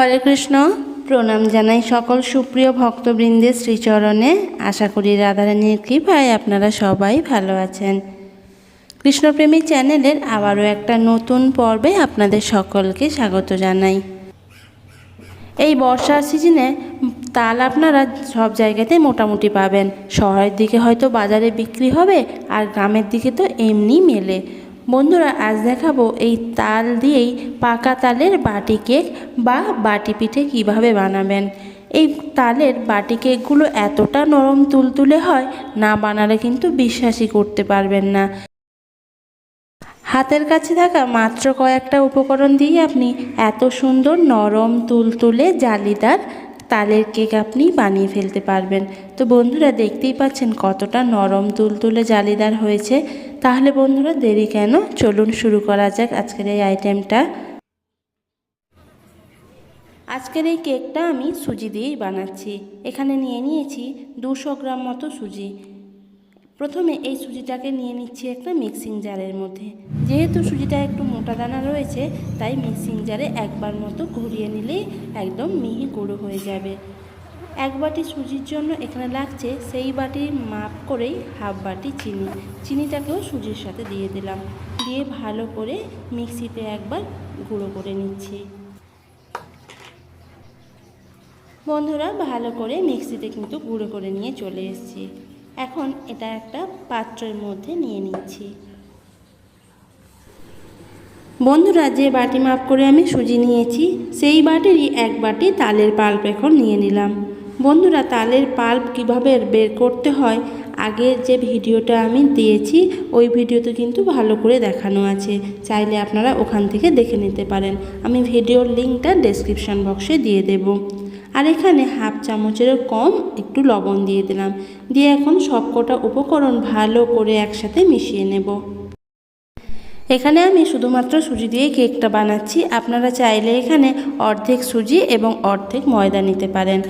হরে কৃষ্ণ। প্রণাম জানাই সকল সুপ্রিয় ভক্তবৃন্দের শ্রীচরণে। আশা করি রাধারানীর কৃপায় আপনারা সবাই ভালো আছেন। কৃষ্ণপ্রেমী চ্যানেলের আবারও একটা নতুন পর্বে আপনাদের সকলকে স্বাগত জানাই। এই বর্ষার সিজনে তাল আপনারা সব জায়গাতে মোটামুটি পাবেন। শহরের দিকে হয়তো বাজারে বিক্রি হবে, আর গ্রামের দিকে তো এমনি মেলে। বন্ধুরা, আজ দেখাবো এই তাল দিয়েই পাকা তালের বাটি কেক বা বাটি পিঠে কীভাবে বানাবেন। এই তালের বাটি কেকগুলো এতটা নরম তুলতুলে হয়, না বানালে কিন্তু বিশ্বাসই করতে পারবেন না। হাতের কাছে থাকা মাত্র কয়েকটা উপকরণ দিয়ে আপনি এত সুন্দর নরম তুলতুলে জালিদার তালের কেক আপনি বানিয়ে ফেলতে পারবেন। তো বন্ধুরা দেখতেই পাচ্ছেন কতটা নরম তুলতুলে জালিদার হয়েছে। তাহলে বন্ধুরা দেরি কেন? চলুন শুরু করা যাক আজকের এই আইটেমটা। আজকের এই কেকটা আমি সুজি দিয়েই বানাচ্ছি। এখানে নিয়ে নিয়েছি দুশো গ্রাম মতো সুজি। প্রথমে এই সুজিটাকে নিয়ে নিচ্ছি একটা মিক্সিং জারের মধ্যে। যেহেতু সুজিটা একটু মোটা দানা রয়েছে, তাই মিক্সিং জারে একবার মতো ঘুরিয়ে নিলেই একদম মিহি গুঁড়ো হয়ে যাবে। এক বাটি সুজির জন্য এখানে লাগছে সেই বাটির মাপ করেই হাফ বাটি চিনি। চিনিটাকেও সুজির সাথে দিয়ে দিলাম। দিয়ে ভালো করে মিক্সিতে একবার গুঁড়ো করে নিচ্ছি। বন্ধুরা, ভালো করে মিক্সিতে কিন্তু গুঁড়ো করে নিয়ে চলে এসেছি। এখন এটা একটা পাত্রের মধ্যে নিয়ে নিচ্ছি। বন্ধুরা, যে বাটি মাপ করে আমি সুজি নিয়েছি, সেই বাটিরই এক বাটি তালের পাল্প এখন নিয়ে নিলাম। বন্ধুরা, তালের পাল্প কীভাবে বের করতে হয়, আগের যে ভিডিওটা আমি দিয়েছি, ওই ভিডিওতে কিন্তু ভালো করে দেখানো আছে। চাইলে আপনারা ওখান থেকে দেখে নিতে পারেন। আমি ভিডিওর লিঙ্কটা ডেসক্রিপশান বক্সে দিয়ে দেবো। আর এখানে হাফ চামচেরও কম একটু লবণ দিয়ে দিলাম। দিয়ে এখন সবকটা উপকরণ ভালো করে একসাথে মিশিয়ে নেব। এখানে আমি শুধুমাত্র সুজি দিয়ে কেকটা বানাচ্ছি। আপনারা চাইলে এখানে অর্ধেক সুজি এবং অর্ধেক ময়দা নিতে পারেন।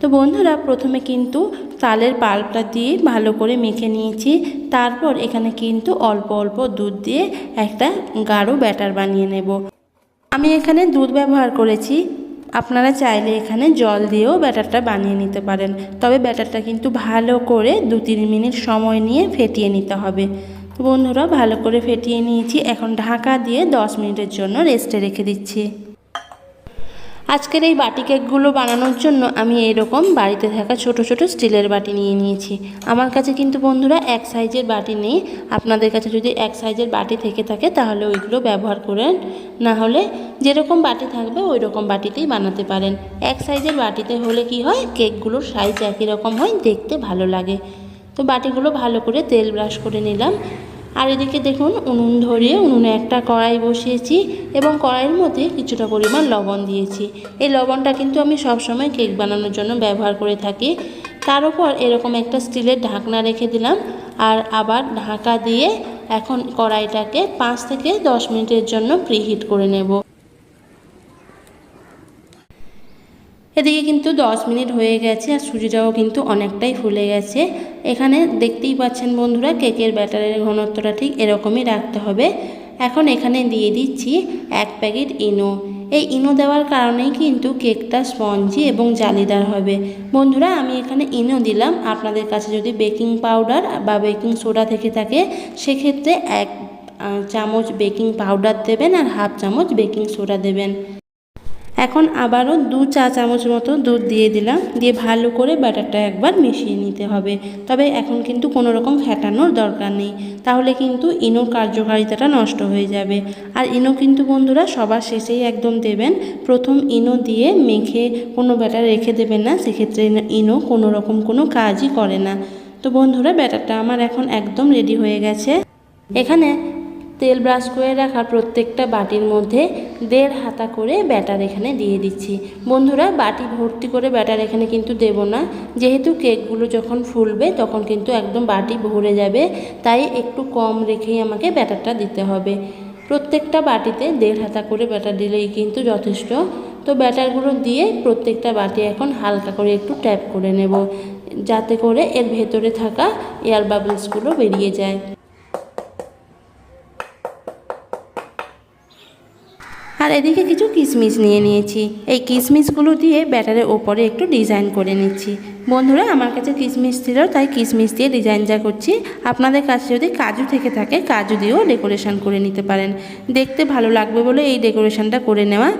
তো বন্ধুরা, প্রথমে কিন্তু তালের পাল্পটা দিয়ে ভালো করে মেখে নিয়েছি। তারপর এখানে কিন্তু অল্প অল্প দুধ দিয়ে একটা গাঢ় ব্যাটার বানিয়ে নেব। আমি এখানে দুধ ব্যবহার করেছি। আপনারা চাইলে এখানে জল দিয়েও ব্যাটারটা বানিয়ে নিতে পারেন। তবে ব্যাটারটা কিন্তু ভালো করে দু তিন মিনিট সময় নিয়ে ফেটিয়ে নিতে হবে। বন্ধুরা, ভালো করে ফেটিয়ে নিয়েছি। এখন ঢাকা দিয়ে দশ মিনিটের জন্য রেস্টে রেখে দিচ্ছি। আজকের এই বাটি কেকগুলো বানানোর জন্য আমি এরকম বাড়িতে থাকা ছোট ছোট স্টিলের বাটি নিয়ে নিয়েছি। আমার কাছে কিন্তু বন্ধুরা এক সাইজের বাটি নেই। আপনাদের কাছে যদি এক সাইজের বাটি থেকে থাকে তাহলে ওইগুলো ব্যবহার করেন। না হলে যেরকম বাটি থাকবে ওই রকম বাটিতেই বানাতে পারেন। এক সাইজের বাটিতে হলে কি হয়? কেকগুলোর সাইজ একই রকম হয়, দেখতে ভালো লাগে। তো বাটিগুলো ভালো করে তেল ব্রাশ করে নিলাম। আর এদিকে দেখুন, উনুন ধরিয়ে উনুনে একটা কড়াই বসিয়েছি এবং কড়াইয়ের মধ্যে কিছুটা পরিমাণ লবণ দিয়েছি। এই লবণটা কিন্তু আমি সবসময় কেক বানানোর জন্য ব্যবহার করে থাকি। তার উপর এরকম একটা স্টিলের ঢাকনা রেখে দিলাম আর আবার ঢাকা দিয়ে এখন কড়াইটাকে পাঁচ থেকে দশ মিনিটের জন্য প্রিহিট করে নেব। এদিকে কিন্তু দশ মিনিট হয়ে গেছে আর সুজিটাও কিন্তু অনেকটাই ফুলে গেছে। এখানে দেখতেই পাচ্ছেন বন্ধুরা, কেকের ব্যাটারের ঘনত্বটা ঠিক এরকমই রাখতে হবে। এখন এখানে দিয়ে দিচ্ছি এক প্যাকেট ইনো। এই ইনো দেওয়ার কারণেই কিন্তু কেকটা স্পঞ্জি এবং জালিদার হবে। বন্ধুরা, আমি এখানে ইনো দিলাম। আপনাদের কাছে যদি বেকিং পাউডার বা বেকিং সোডা থেকে থাকে, সেক্ষেত্রে এক চামচ বেকিং পাউডার দেবেন আর হাফ চামচ বেকিং সোডা দেবেন। এখন আবারও দু চা চামচ মতো দুধ দিয়ে দিলাম। দিয়ে ভালো করে ব্যাটারটা একবার মিশিয়ে নিতে হবে। তবে এখন কিন্তু কোনো রকম ফ্যাটানোর দরকার নেই। তাহলে কিন্তু ইনোর কার্যকারিতাটা নষ্ট হয়ে যাবে। আর ইনো কিন্তু বন্ধুরা সবার শেষেই একদম দেবেন। প্রথম ইনো দিয়ে মেখে কোনো ব্যাটার রেখে দেবেন না। সেক্ষেত্রে ইনো কোনো রকম কোনো কাজই করে না। তো বন্ধুরা, ব্যাটারটা আমার এখন একদম রেডি হয়ে গেছে। এখানে তেল ব্রাশ করে রাখা প্রত্যেকটা বাটির মধ্যে দেড় হাতা করে ব্যাটার এখানে দিয়ে দিচ্ছি। বন্ধুরা, বাটি ভর্তি করে ব্যাটার এখানে কিন্তু দেব না। যেহেতু কেকগুলো যখন ফুলবে, তখন কিন্তু একদম বাটি ভরে যাবে। তাই একটু কম রেখেই আমাকে ব্যাটারটা দিতে হবে। প্রত্যেকটা বাটিতে দেড় হাতা করে ব্যাটার দিলেই কিন্তু যথেষ্ট। তো ব্যাটারগুলো দিয়ে প্রত্যেকটা বাটি এখন হালকা করে একটু ট্যাপ করে নেব। যাতে করে এর ভেতরে থাকা এয়ার বাবলসগুলো বেরিয়ে যায়। আর এদিকে কিছু কিশমিশ নিয়ে নিয়েছি। এই কিশমিশগুলো দিয়ে ব্যাটারের ওপরে একটু ডিজাইন করে নিচ্ছি। বন্ধুরা, আমার কাছে কিশমিশ ছিল, তাই কিশমিশ দিয়ে ডিজাইন যা করছি। আপনাদের কাছে যদি কাজু থেকে থাকে, কাজু দিয়েও ডেকোরেশন করে নিতে পারেন। দেখতে ভালো লাগবে বলে এই ডেকোরেশনটা করে নেওয়া।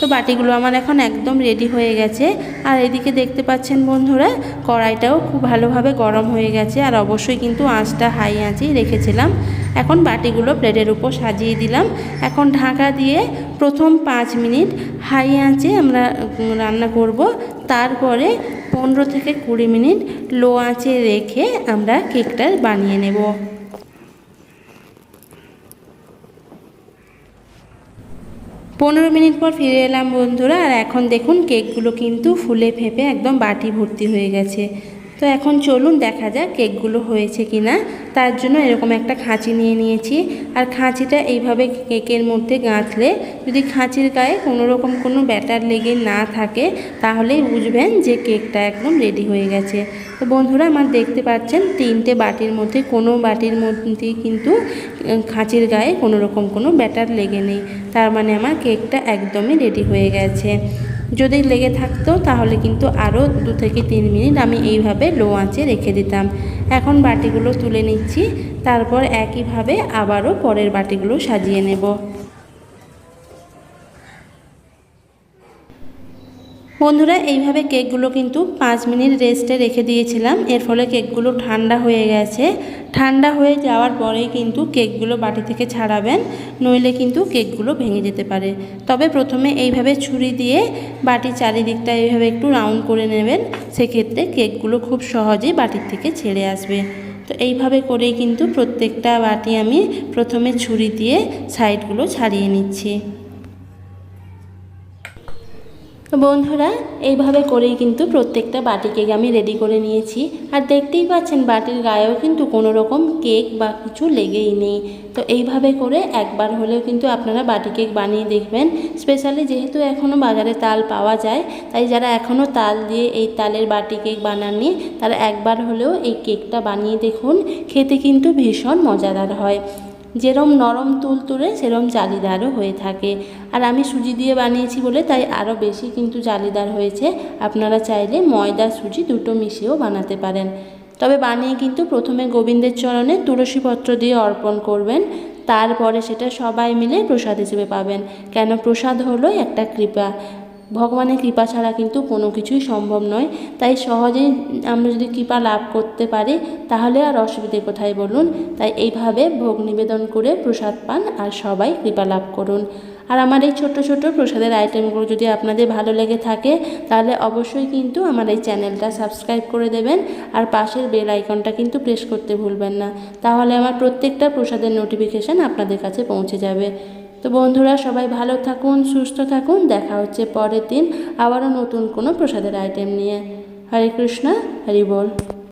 তো বাটিগুলো আমার এখন একদম রেডি হয়ে গেছে। আর এদিকে দেখতে পাচ্ছেন বন্ধুরা, কড়াইটাও খুব ভালোভাবে গরম হয়ে গেছে। আর অবশ্যই কিন্তু আঁচটা হাই আঁচেই রেখেছিলাম। এখন বাটিগুলো প্লেটের উপর সাজিয়ে দিলাম। এখন ঢাকা দিয়ে প্রথম পাঁচ মিনিট হাই আঁচে আমরা রান্না করব। তারপরে পনেরো থেকে কুড়ি মিনিট লো আঁচে রেখে আমরা কেকটা বানিয়ে নেব। পনেরো মিনিট পর ফিরে এলাম বন্ধুরা, আর এখন দেখুন কেকগুলো কিন্তু ফুলে ফেঁপে একদম বাটি ভর্তি হয়ে গেছে। তো এখন চলুন দেখা যাক কেকগুলো হয়েছে কি না তার জন্য এরকম একটা খাঁচি নিয়ে নিয়েছি। আর খাঁচিটা এইভাবে কেকের মধ্যে গাঁথলে যদি খাঁচির গায়ে কোনো রকম কোনো ব্যাটার লেগে না থাকে, তাহলেই বুঝবেন যে কেকটা একদম রেডি হয়ে গেছে। তো বন্ধুরা, আমার দেখতে পাচ্ছেন তিনটে বাটির মধ্যে, কোনো বাটির মধ্যেই কিন্তু খাঁচির গায়ে কোনো রকম কোনো ব্যাটার লেগে নেই। তার মানে আমার কেকটা একদমই রেডি হয়ে গেছে। যদি লেগে থাকতো তাহলে কিন্তু আরও দু থেকে তিন মিনিট আমি এইভাবে লো আঁচে রেখে দিতাম। এখন বাটিগুলো তুলে নিচ্ছি, তারপর একইভাবে আবারও পরের বাটিগুলো সাজিয়ে নেব। বন্ধুরা, এইভাবে কেকগুলো কিন্তু পাঁচ মিনিট রেস্টে রেখে দিয়েছিলাম। এর ফলে কেকগুলো ঠান্ডা হয়ে গেছে। ঠান্ডা হয়ে যাওয়ার পরেই কিন্তু কেকগুলো বাটি থেকে ছাড়াবেন, নইলে কিন্তু কেকগুলো ভেঙে যেতে পারে। তবে প্রথমে এইভাবে ছুরি দিয়ে বাটির চারিদিকটা এইভাবে একটু রাউন্ড করে নেবেন। সেক্ষেত্রে কেকগুলো খুব সহজেই বাটির থেকে ছেড়ে আসবে। তো এইভাবে করেই কিন্তু প্রত্যেকটা বাটি আমি প্রথমে ছুরি দিয়ে সাইডগুলো ছাড়িয়ে নিচ্ছি। বন্ধুরা, এইভাবে করেই কিন্তু প্রত্যেকটা বাটি কেক আমি রেডি করে নিয়েছি। আর দেখতেই পাচ্ছেন, বাটির গায়েও কিন্তু কোনো রকম কেক বা কিছু লেগেই নেই। তো এইভাবে করে একবার হলেও কিন্তু আপনারা বাটি কেক বানিয়ে দেখবেন। স্পেশালি যেহেতু এখনও বাজারে তাল পাওয়া যায়, তাই যারা এখনও তাল দিয়ে এই তালের বাটি কেক বানাননি, তারা একবার হলেও এই কেকটা বানিয়ে দেখুন। খেতে কিন্তু ভীষণ মজাদার হয়। যেরম নরম তুলতুলে সেরম জালিদারও হয়ে থাকে। আর আমি সুজি দিয়ে বানিয়েছি বলে তাই আরও বেশি কিন্তু জালিদার হয়েছে। আপনারা চাইলে ময়দা, সুজি দুটো মিশিয়েও বানাতে পারেন। তবে বানিয়ে কিন্তু প্রথমে গোবিন্দের চরণে তুলসী পত্র দিয়ে অর্পণ করবেন। তারপরে সেটা সবাই মিলে প্রসাদ হিসেবে পাবেন। কেন প্রসাদ হলো একটা কৃপা। ভগবানের কৃপা ছাড়া কিন্তু কোনো কিছুই সম্ভব নয়। তাই সহজেই আমরা যদি কৃপা লাভ করতে পারি, তাহলে আর অসুবিধে কোথায় বলুন? তাই এইভাবে ভোগ নিবেদন করে প্রসাদ পান আর সবাই কৃপা লাভ করুন। আর আমার এই ছোট ছোট প্রসাদের আইটেমগুলো যদি আপনাদের ভালো লেগে থাকে, তাহলে অবশ্যই কিন্তু আমার এই চ্যানেলটা সাবস্ক্রাইব করে দেবেন আর পাশের বেল আইকনটা কিন্তু প্রেস করতে ভুলবেন না। তাহলে আমার প্রত্যেকটা প্রসাদের নোটিফিকেশান আপনাদের কাছে পৌঁছে যাবে। তো বন্ধুরা, সবাই ভালো থাকুন, সুস্থ থাকুন, দেখা হচ্ছে পরের দিন আবারও নতুন কোনো প্রসাদের আইটেম নিয়ে। হরে কৃষ্ণ, হরি বল।